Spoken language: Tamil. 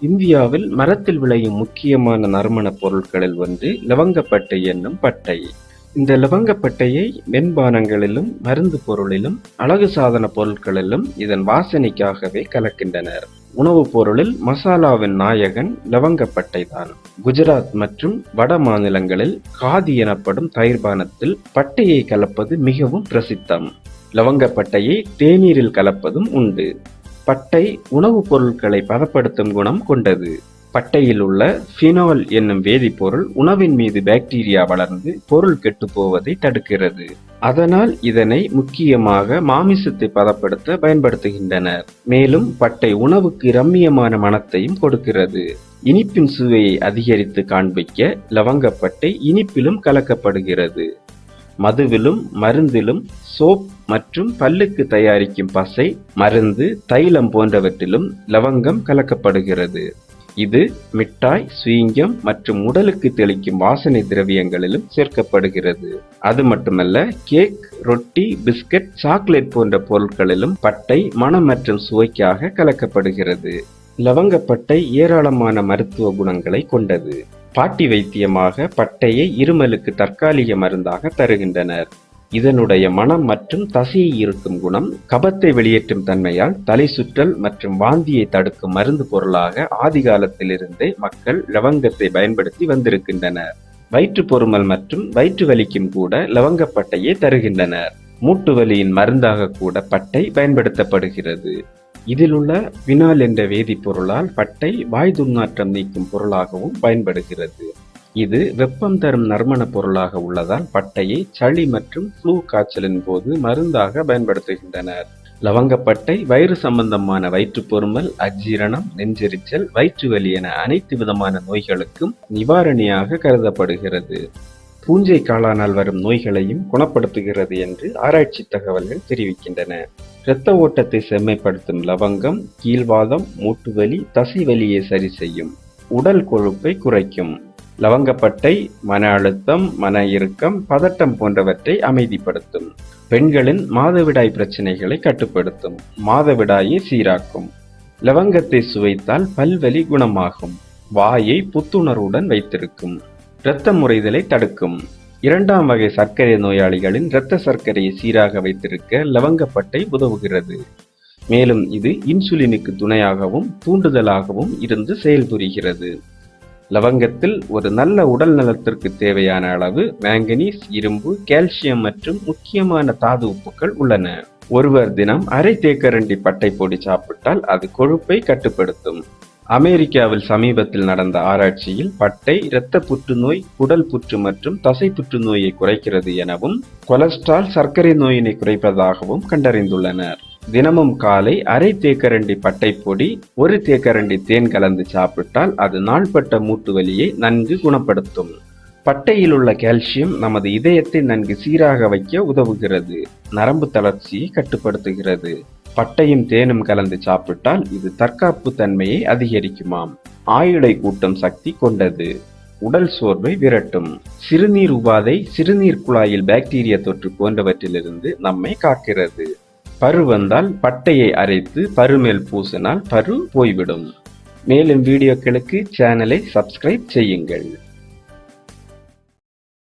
இந்தியாவில் மரத்தில் விளையும் முக்கியமான நறுமணப் பொருட்களில் ஒன்று லவங்கப்பட்டை என்னும் பட்டை. இந்த லவங்கப்பட்டையை மென்பானங்களிலும் மருந்து பொருளிலும் அழகு சாதன பொருட்களிலும் இதன் வாசனைக்காகவே கலக்கின்றனர். உணவுப் பொருளில் மசாலாவின் நாயகன் லவங்கப்பட்டை தான். குஜராத் மற்றும் வட மாநிலங்களில் காதி எனப்படும் தயிர்பானத்தில் பட்டையை கலப்பது மிகவும் பிரசித்தம். லவங்கப்பட்டையை தேநீரில் கலப்பதும் உண்டு. பட்டை உணவுப் பொருட்களை பதப்படுத்தும் குணம் கொண்டது. பட்டையில் உள்ள ஃபினால் என்னும் வேதிப்பொருள் உணவின் மீது பாக்டீரியா வளர்ந்து பொருள் கெட்டுப் போவதை தடுக்கிறது. அதனால் இதனை முக்கியமாக மாமிசத்தை பதப்படுத்த பயன்படுத்துகின்றனர். மேலும் பட்டை உணவுக்கு ரம்மியமான மணத்தையும் கொடுக்கிறது. இனிப்பின் சுவையை அதிகரித்து காண்பிக்க லவங்கப்பட்டை இனிப்பிலும் கலக்கப்படுகிறது. மதுவிலும் மருந்திலும் சோப் மற்றும் பல்லுக்கு தயாரிக்கும் பசை மருந்து தைலம் போன்றவற்றிலும் லவங்கம் கலக்கப்படுகிறது. இது மிட்டாய் ஸ்வீங்கம் மற்றும் உடலுக்கு தெளிக்கும் வாசனை திரவியங்களிலும் சேர்க்கப்படுகிறது. அது மட்டுமல்ல கேக் ரொட்டி பிஸ்கட் சாக்லேட் போன்ற பொருட்களிலும் பட்டை மணம் மற்றும் சுவைக்காக கலக்கப்படுகிறது. லவங்கப்பட்டை ஏராளமான மருத்துவ குணங்களை கொண்டது. பாட்டி வைத்தியமாக பட்டையை இருமலுக்கு தற்காலிக மருந்தாக தருகின்றனர். இதனுடைய மனம் மற்றும் தசையை இருக்கும் குணம் கபத்தை வெளியேற்றும் தன்மையால் தலை சுற்றல் மற்றும் வாந்தியை தடுக்கும் மருந்து பொருளாக ஆதி காலத்திலிருந்தே மக்கள் லவங்கத்தை பயன்படுத்தி வந்திருக்கின்றனர். வயிற்று பொறுமல் மற்றும் வயிற்று வலிக்கும் கூட லவங்கப்பட்டையை தருகின்றனர். மூட்டு வலியின் மருந்தாக கூட பட்டை பயன்படுத்தப்படுகிறது. இதில் உள்ள பினால் என்ற வேதிப்பொருளால் பட்டை வாய் துர்நாற்றம் நீக்கும் பொருளாகவும் பயன்படுகிறது. இது வெப்பம் தரும் நறுமண பொருளாக உள்ளதால் பட்டையை சளி மற்றும் ஃப்ளூ காய்ச்சலின் போது மருந்தாக பயன்படுத்துகின்றனர். லவங்கப்பட்டை வயிறு சம்பந்தமான வயிற்றுப்பொருமல் அஜீரணம் நெஞ்செரிச்சல் வயிற்று வலி என அனைத்து விதமான நோய்களுக்கும் நிவாரணியாக கருதப்படுகிறது. பூஞ்சை காளானால் வரும் நோய்களையும் குணப்படுத்துகிறது என்று ஆராய்ச்சி தகவல்கள் தெரிவிக்கின்றன. இரத்த ஓட்டத்தை செம்மைப்படுத்தும் லவங்கம் கீழ்வாதம் மூட்டுவலி தசைவலியை சரி செய்யும். உடல் கொழுப்பை குறைக்கும். லவங்கப்பட்டை மன அழுத்தம் மன இறுக்கம் பதட்டம் போன்றவற்றை அமைதிப்படுத்தும். பெண்களின் மாதவிடாய் பிரச்சனைகளை கட்டுப்படுத்தும். மாதவிடாயை சீராக்கும். லவங்கத்தை சுவைத்தால் பல்வலி குணமாகும். வாயை புத்துணர்வுடன் வைத்திருக்கும். இரத்த முறைதலை தடுக்கும். இரண்டாம் வகை சர்க்கரை நோயாளிகளின் இரத்த சர்க்கரையை சீராக வைத்திருக்க லவங்கப்பட்டை உதவுகிறது. மேலும் இது இன்சுலினுக்கு துணையாகவும் தூண்டுதலாகவும் இருந்து செயல்புரிகிறது. லவங்கத்தில் ஒரு நல்ல உடல் நலத்திற்கு தேவையான அளவு மேங்கனீஸ் இரும்பு கால்சியம் மற்றும் முக்கியமான தாது உப்புக்கள் உள்ளன. ஒருவர் தினம் அரை தேக்கரண்டி பட்டை பொடி சாப்பிட்டால் அது கொழுப்பை கட்டுப்படுத்தும். அமெரிக்காவில் சமீபத்தில் நடந்த ஆராய்ச்சியில் பட்டை இரத்த புற்றுநோய் குடல் புற்று மற்றும் தசை புற்றுநோயை குறைக்கிறது எனவும் கொலஸ்ட்ரால் சர்க்கரை நோயினை குறைப்பதாகவும் கண்டறிந்துள்ளனர். தினமும் காலை அரை தேக்கரண்டி பட்டை பொடி ஒரு தேக்கரண்டி தேன் கலந்து சாப்பிட்டால் அது நாள்பட்ட மூட்டு வலியை நன்கு குணப்படுத்தும். பட்டையில் உள்ள கால்சியம் நமது இதயத்தை நன்கு சீராக வைக்க உதவுகிறது நரம்பு தளர்ச்சியை கட்டுப்படுத்துகிறது. பட்டையும் தேனும் கலந்து சாப்பிட்டால் இது தற்காப்பு தன்மையை அதிகரிக்குமாம். ஆயுளை கூட்டும் சக்தி கொண்டது. உடல் சோர்வை விரட்டும். சிறுநீர் உபாதை சிறுநீர் குழாயில் பாக்டீரியா தொற்று போன்றவற்றிலிருந்து நம்மை காக்கிறது. பரு வந்தால் பட்டையை அரைத்து பருமேல் பூசினால் பரு போய்விடும். மேலும் வீடியோக்களுக்கு சேனலை சப்ஸ்கிரைப் செய்யுங்கள்.